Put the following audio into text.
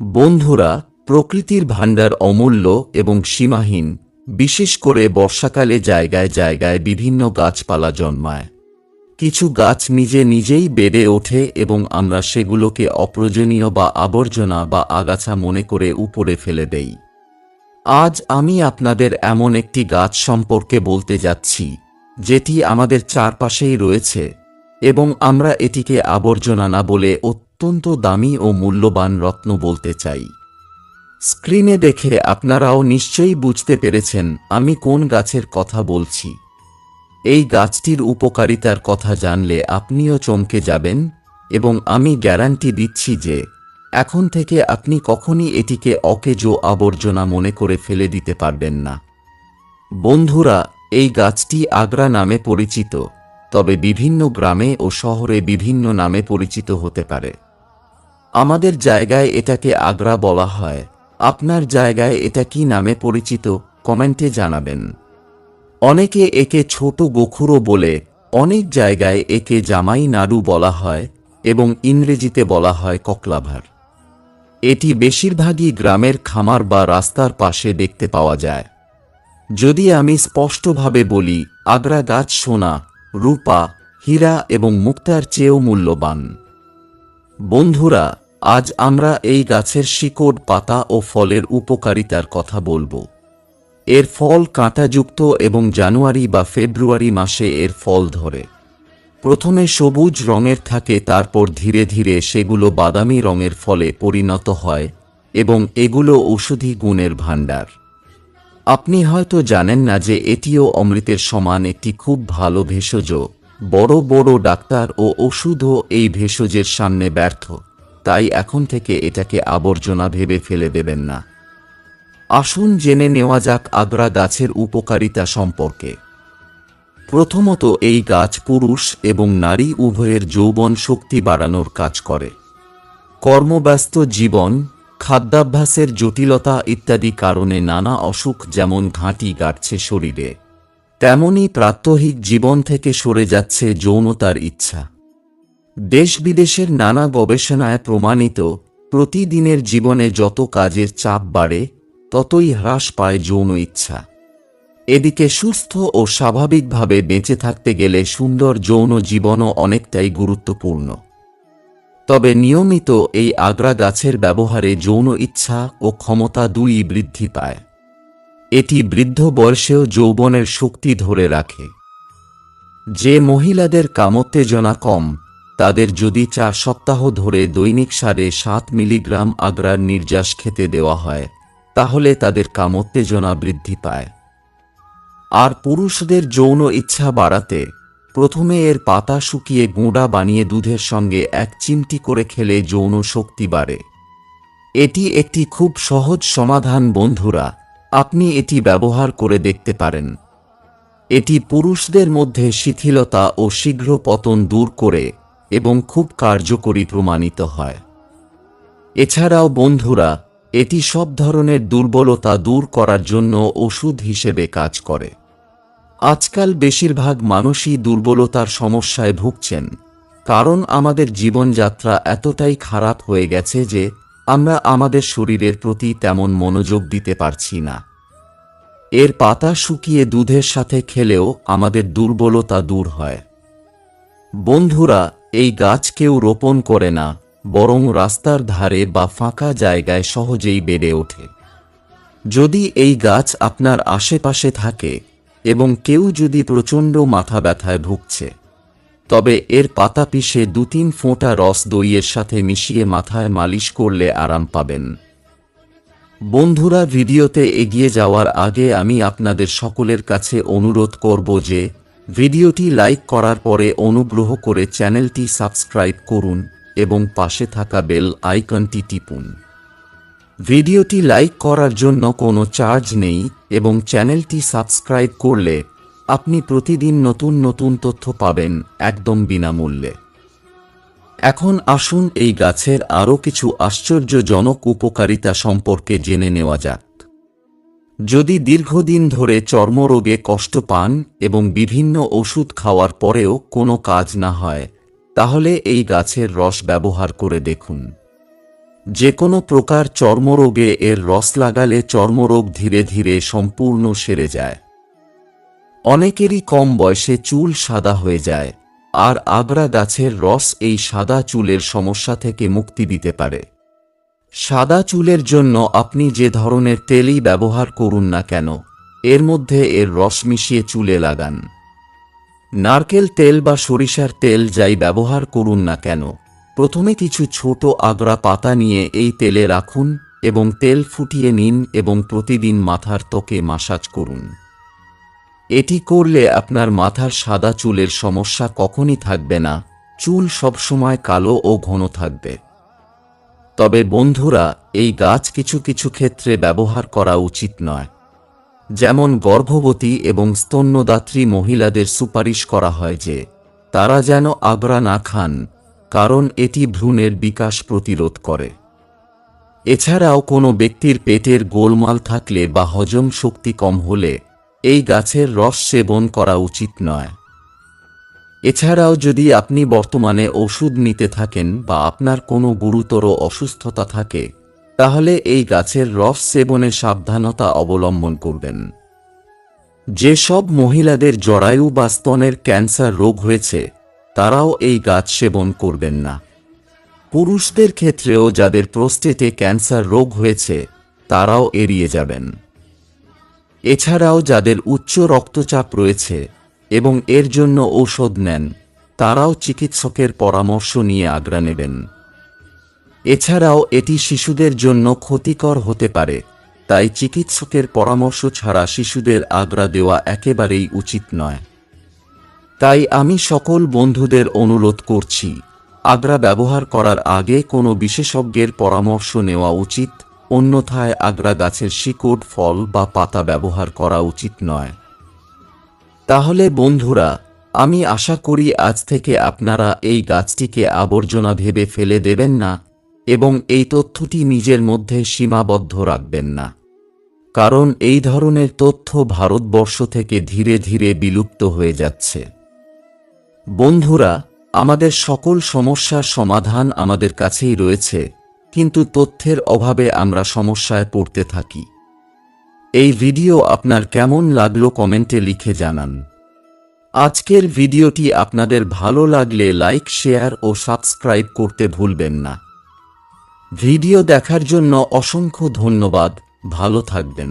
বন্ধুরা, প্রকৃতির ভাণ্ডার অমূল্য এবং সীমাহীন, বিশেষ করে বর্ষাকালে জায়গায় জায়গায় বিভিন্ন গাছপালা জন্মায়। কিছু গাছ নিজে নিজেই বেড়ে ওঠে এবং আমরা সেগুলোকে অপ্রয়োজনীয় বা আবর্জনা বা আগাছা মনে করে উপরে ফেলে দেই। আজ আমি আপনাদের এমন একটি গাছ সম্পর্কে বলতে যাচ্ছি, যেটি আমাদের চারপাশেই রয়েছে এবং আমরা এটিকে আবর্জনা না বলে অত্যন্ত দামি ও মূল্যবান রত্ন বলতে চাই। স্ক্রিনে দেখে আপনারাও নিশ্চয়ই বুঝতে পেরেছেন আমি কোন গাছের কথা বলছি। এই গাছটির উপকারিতার কথা জানলে আপনিও চমকে যাবেন এবং আমি গ্যারান্টি দিচ্ছি যে এখন থেকে আপনি কখনই এটিকে অকেজো আবর্জনা মনে করে ফেলে দিতে পারবেন না। বন্ধুরা, এই গাছটি আগ্রা নামে পরিচিত, তবে বিভিন্ন গ্রামে ও শহরে বিভিন্ন নামে পরিচিত হতে পারে। আমাদের জায়গায় এটাকে আগ্রা বলা হয়। আপনার জায়গায় এটা কি নামে পরিচিত? কমেন্টে জানাবেন। অনেকে একে ছোট গোখুরো বলে, অনেক জায়গায় একে জামাই নাড়ু বলা হয় এবং ইংরেজিতে বলা হয় ককলাভার। এটি বেশিরভাগই গ্রামের খামার বা রাস্তার পাশে দেখতে পাওয়া যায়। যদি আমি স্পষ্টভাবে বলি, আগ্রা গাছ সোনা, রূপা, হীরা এবং মুক্তার চেয়েও মূল্যবান। বন্ধুরা আজ আমরা এই গাছের শিকড়, পাতা ও ফলের উপকারিতার কথা বলব। এর ফল কাঁটাযুক্ত এবং জানুয়ারি বা ফেব্রুয়ারি মাসে এর ফল ধরে। প্রথমে সবুজ রঙের থাকে, তারপর ধীরে ধীরে সেগুলো বাদামি রঙের ফলে পরিণত হয় এবং এগুলো ঔষধি গুণের ভাণ্ডার। আপনি হয়তো জানেন না যে এটিও অমৃতের সমান একটি খুব ভালো ভেষজ। বড় বড় ডাক্তার ও ওষুধও এই ভেষজের সামনে ব্যর্থ। তাই এখন থেকে এটাকে আবর্জনা ভেবে ফেলে দেবেন না। আসুন জেনে নেওয়া যাক আগ্রা গাছের উপকারিতা সম্পর্কে। প্রথমত এই গাছ পুরুষ এবং নারী উভয়ের যৌবন শক্তি বাড়ানোর কাজ করে। কর্মব্যস্ত জীবন, খাদ্যাভ্যাসের জটিলতা ইত্যাদি কারণে নানা অসুখ যেমন ঘাঁটি গাড়ছে শরীরে, তেমনি প্রাত্যহিক জীবন থেকে সরে যাচ্ছে যৌনতার ইচ্ছা। দেশ বিদেশের নানা গবেষণায় প্রমাণিত, প্রতিদিনের জীবনে যত কাজের চাপ বাড়ে, ততই হ্রাস পায় যৌন ইচ্ছা। এদিকে সুস্থ ও স্বাভাবিকভাবে বেঁচে থাকতে গেলে সুন্দর যৌন জীবনও অনেকটাই গুরুত্বপূর্ণ। তবে নিয়মিত এই আগ্রা গাছের ব্যবহারে যৌন ইচ্ছা ও ক্ষমতা দুই বৃদ্ধি পায়। এটি বৃদ্ধ বয়সেও যৌবনের শক্তি ধরে রাখে। যে মহিলাদের কামোত্তেজনা কম তাদের যদি চার সপ্তাহ ধরে দৈনিক সাড়ে সাত মিলিগ্রাম আগ্রার নির্যাস খেতে দেওয়া হয়, তাহলে তাদের কামোত্তেজনা বৃদ্ধি পায়। আর পুরুষদের যৌন ইচ্ছা বাড়াতে, প্রথমে এর পাতা শুকিয়ে গুঁড়া বানিয়ে দুধের সঙ্গে এক চিমটি করে খেলে যৌন শক্তি বাড়ে। এটি একটি খুব সহজ সমাধান, বন্ধুরা। আপনি এটি ব্যবহার করে দেখতে পারেন। এটি পুরুষদের মধ্যে শিথিলতা ও শীঘ্র পতন দূর করে এবং খুব কার্যকরী প্রমাণিত হয়। এছাড়াও বন্ধুরা, এটি সব ধরনের দুর্বলতা দূর করার জন্য ওষুধ হিসেবে কাজ করে। আজকাল বেশিরভাগ মানুষই দুর্বলতার সমস্যায় ভুগছেন, কারণ আমাদের জীবনযাত্রা এতটাই খারাপ হয়ে গেছে যে আমরা আমাদের শরীরের প্রতি তেমন মনোযোগ দিতে পারছি না। এর পাতা শুকিয়ে দুধের সাথে খেলেও আমাদের দুর্বলতা দূর হয়। বন্ধুরা এই গাছ কেউ রোপণ করে না, বরং রাস্তার ধারে বা ফাঁকা জায়গায় সহজেই বেড়ে ওঠে। যদি এই গাছ আপনার আশেপাশে থাকে এবং কেউ যদি প্রচণ্ড মাথা ব্যথায় ভুগছে, তবে এর পাতা পিষে দু তিন ফোঁটা রস দইয়ের সাথে মিশিয়ে মাথায় মালিশ করলে আরাম পাবেন। বন্ধুরা, ভিডিওতে এগিয়ে যাওয়ার আগে আমি আপনাদের সকলের কাছে অনুরোধ করব যে ভিডিওটি লাইক করার পরে অনুগ্রহ করে চ্যানেলটি সাবস্ক্রাইব করুন এবং পাশে থাকা বেল আইকনটি টিপুন। ভিডিওটি লাইক করার জন্য কোনো চার্জ নেই এবং চ্যানেলটি সাবস্ক্রাইব করলে আপনি প্রতিদিন নতুন নতুন তথ্য পাবেন একদম বিনামূল্যে। এখন আসুন এই গাছের আরও কিছু আশ্চর্যজনক উপকারিতা সম্পর্কে জেনে নেওয়া যাক। যদি দীর্ঘদিন ধরে চর্মরোগে কষ্ট পান এবং বিভিন্ন ওষুধ খাওয়ার পরেও কোনো কাজ না হয়, তাহলে এই গাছের রস ব্যবহার করে দেখুন। যে কোনো প্রকার চর্মরোগে এর রস লাগালে চর্মরোগ ধীরে ধীরে সম্পূর্ণ সেরে যায়। অনেকেরই কম বয়সে চুল সাদা হয়ে যায়, আর আগ্রা গাছের রস এই সাদা চুলের সমস্যা থেকে মুক্তি দিতে পারে। সাদা চুলের জন্য আপনি যে ধরনের তেলই ব্যবহার করুন না কেন, এর মধ্যে এর রস মিশিয়ে চুলে লাগান। নারকেল তেল বা সরিষার তেল যাই ব্যবহার করুন না কেন, প্রথমে কিছু ছোট আগ্রা পাতা নিয়ে এই তেলে রাখুন এবং তেল ফুটিয়ে নিন এবং প্রতিদিন মাথার ত্বকে মাসাজ করুন। এটি করলে আপনার মাথার সাদা চুলের সমস্যা কখনই থাকবে না, চুল সবসময় কালো ও ঘন থাকবে। তবে বন্ধুরা, এই গাছ কিছু কিছু ক্ষেত্রে ব্যবহার করা উচিত নয়। যেমন গর্ভবতী এবং স্তন্যদাত্রী মহিলাদের সুপারিশ করা হয় যে, তারা যেন আগ্রা না খান, কারণ এটি ভ্রূণের বিকাশ প্রতিরোধ করে। এছাড়াও কোনো ব্যক্তির পেটের গোলমাল থাকলে বা হজম শক্তি কম হলে, এই গাছের রস সেবন করা উচিত নয়। এছাড়াও যদি আপনি বর্তমানে ওষুধ নিতে থাকেন বা আপনার কোনো গুরুতর অসুস্থতা থাকে, তাহলে এই গাছের রস সেবনে সাবধানতা অবলম্বন করবেন। যেসব মহিলাদের জরায়ু বা স্তনের ক্যান্সার রোগ হয়েছে, তারাও এই গাছ সেবন করবেন না। পুরুষদের ক্ষেত্রেও যাদের প্রোস্টেটে ক্যান্সার রোগ হয়েছে, তারাও এড়িয়ে যাবেন। এছাড়াও যাদের উচ্চ রক্তচাপ রয়েছে এবং এর জন্য ঔষধ নেন। তারাও চিকিৎসকের পরামর্শ নিয়ে আগ্রা নেবেন। এছাড়াও এটি শিশুদের জন্য ক্ষতিকর হতে পারে, তাই চিকিৎসকের পরামর্শ ছাড়া শিশুদের আগ্রা দেওয়া একেবারেই উচিত নয়। তাই আমি সকল বন্ধুদের অনুরোধ করছি আগ্রা ব্যবহার করার আগে কোনো বিশেষজ্ঞের পরামর্শ নেওয়া উচিত, অন্যথায় আগ্রা গাছের শিকড়, ফল বা পাতা ব্যবহার করা উচিত নয়। তাহলে বন্ধুরা, আমি আশা করি আজ থেকে আপনারা এই গাছটিকে আবর্জনা ভেবে ফেলে দেবেন না এবং এই তথ্যটি নিজের মধ্যে সীমাবদ্ধ রাখবেন না। কারণ এই ধরনের তথ্য ভারতবর্ষ থেকে ধীরে ধীরে বিলুপ্ত হয়ে যাচ্ছে। বন্ধুরা, আমাদের সকল সমস্যার সমাধান আমাদের কাছেই রয়েছে, কিন্তু তথ্যের অভাবে আমরা সমস্যায় পড়তে থাকি। এই ভিডিও আপনার কেমন লাগল কমেন্টে লিখে জানান। আজকের ভিডিওটি আপনাদের ভালো লাগলে লাইক, শেয়ার ও সাবস্ক্রাইব করতে ভুলবেন না। ভিডিও দেখার জন্য অসংখ্য ধন্যবাদ, ভালো থাকবেন।